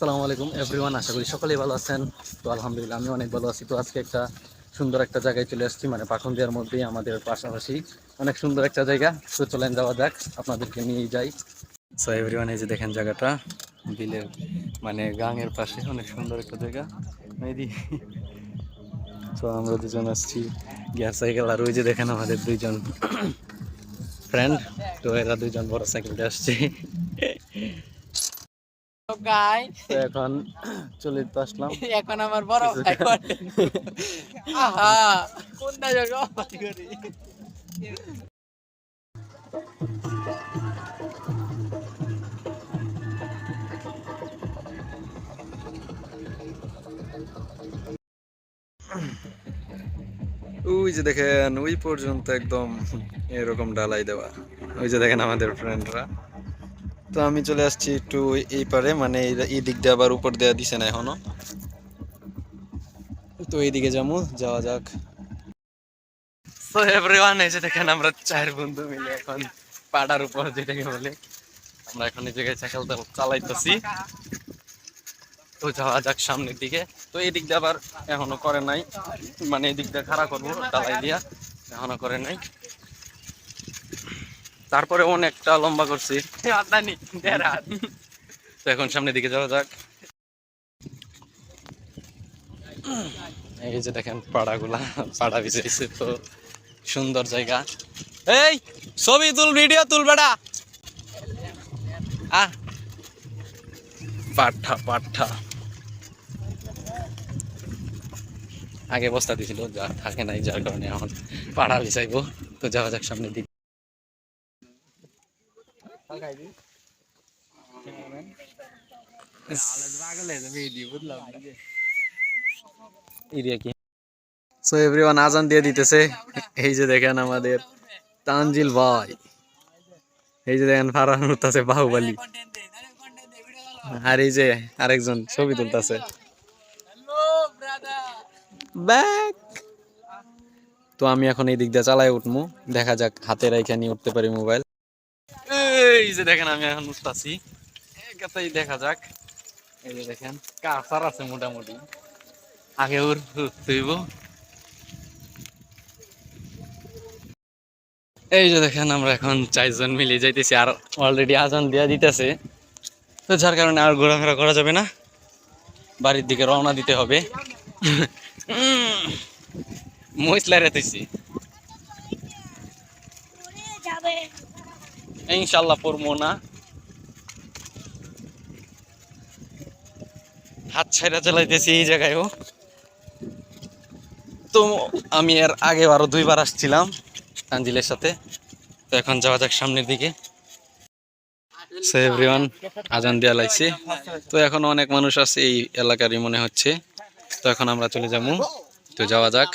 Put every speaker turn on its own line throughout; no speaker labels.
আসসালামু আলাইকুম এভরিওয়ান আশা করি সকলেই ভালো আছেন। তো আলহামদুলিল্লাহ, আমি অনেক ভালো আছি। তো আজকে একটা সুন্দর একটা জায়গায় চলে আসছি মানে পাখন্দিয়ার মধ্যেই আমাদের পাশাপাশি অনেক সুন্দর একটা জায়গা। তো চলেন যাওয়া যাক, আপনাদেরকে নিয়ে যাই। সো এভরিওয়ান এই যে দেখেন জায়গাটা, বিলের মানে গাঙের পাশে অনেক সুন্দর একটা জায়গা। মেদি তো আমরা দুজন আসছি গিয়ার সাইকেল, আর ওই যে দেখেন আমাদের দুইজন ফ্রেন্ড তো এরা দুইজন বড় সাইকেলতে আসছে। এখন চলে তো আসলাম।
এখন আমার বড় ভাই আহা কোন করি
ওই যে দেখেন ওই পর্যন্ত একদম এরকম ডালাই দেওয়া। ওই যে দেখেন আমাদের ফ্রেন্ডরা তো আমি চলে আসছি একটু এই পারে মানে এই- দিক দিয়ে আবার উপর দেওয়া দিছে না এখনও। তো এইদিকে যাব যাওয়া যাক। এই যে দেখেন, আমরা চার বন্ধু মিলে এখন উপর, যেটাকে বলে, আমরা এখন এই জায়গায় সাইকেল চালাইতেছি। তো যাওয়া যাক সামনের দিকে। তো আবার এখনও করে নাই। মানে খাড়া করব, ডালাই দিয়া। এখনও করে নাই। তারপরে অনেকটা লম্বা করছি। তো এখন সামনের দিকে যাওয়া যাক। এই যে দেখেন পাড়াগুলা পাড়া বিছাইছে তো। সুন্দর জায়গা। এই ছবি তুল ভিডিও তুল বেড়া আহ। পাঠা পাঠা। আগে বস্তা দিছিল যা থাকে নাই যার কারণে এখন পাড়া বিছাইবো। তো যাওয়া যাক সামনের দিকে। সো এভরিওয়ান আজান দিয়ে দিতেছে। এই যে দেখেন আমাদের তানজিল ভাই। এই যে দেখেন ফারহান উঠতেছে বাহুবলী। আর এই যে আরেকজন ছবি তুলতেছে। ব্যাক তো আমি এখন এই দিক দিয়ে চালাই উঠবো দেখা যাক হাতে রাইখা নিয়ে উঠতে পারি মোবাইল এই যে দেখেন, আমি এখন উঠতাছি। কথাই দেখা যাক। এই যে দেখেন, কাসার আছে মোটামুটি। আগে উর উঠতেইব এই যে দেখেন, আমরা এখন চারজন মিলে যাইতেছি আর অলরেডি আজান দিয়া দিতেছে। তো যার কারণে আর ঘোরাফেরা করা যাবে না। বাড়ির দিকে রওনা দিতে হবে। মহিলা রেতেছি ইনশাল্লাহ পড়ব না। হাত ছাইরা চালাইতেছি এই জায়গায়ও তো আমি এর আগে আরও দুইবার আসছিলাম তানজিলের সাথে। তো এখন যাওয়া যাক সামনের দিকে। এভরিওয়ান আজান দেওয়া লাগছে তো এখন অনেক মানুষ আছে এই এলাকারই মনে হচ্ছে। তো এখন আমরা চলে যাব। তো যাওয়া যাক।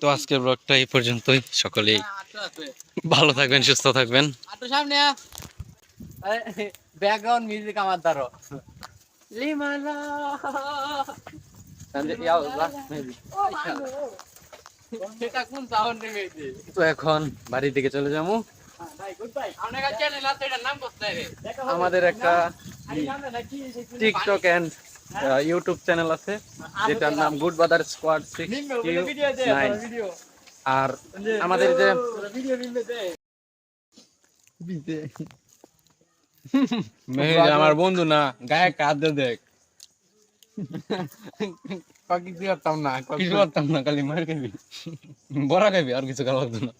তো আজকের ব্লগটা এই পর্যন্তই। সকলেই ভালো থাকবেন সুস্থ থাকবেন।
সামনে ব্যাকগ্রাউন্ড মিউজিক আমার দ্বারা। লিমালা।
তো এখন বাড়ির দিকে চলে যাব।
হবে।
আমাদের একটা টিকটক এন্ড ইউটিউব চ্যানেল আছে যেটার নাম good brother squad six nine আর আমাদের যে
আমার বন্ধু না গায়ে কাঁদতে দেখ। কিছু করতাম না কিছু করতাম না খালি মার খাবি। বড়া খাবি আর কিছু খাওয়া না।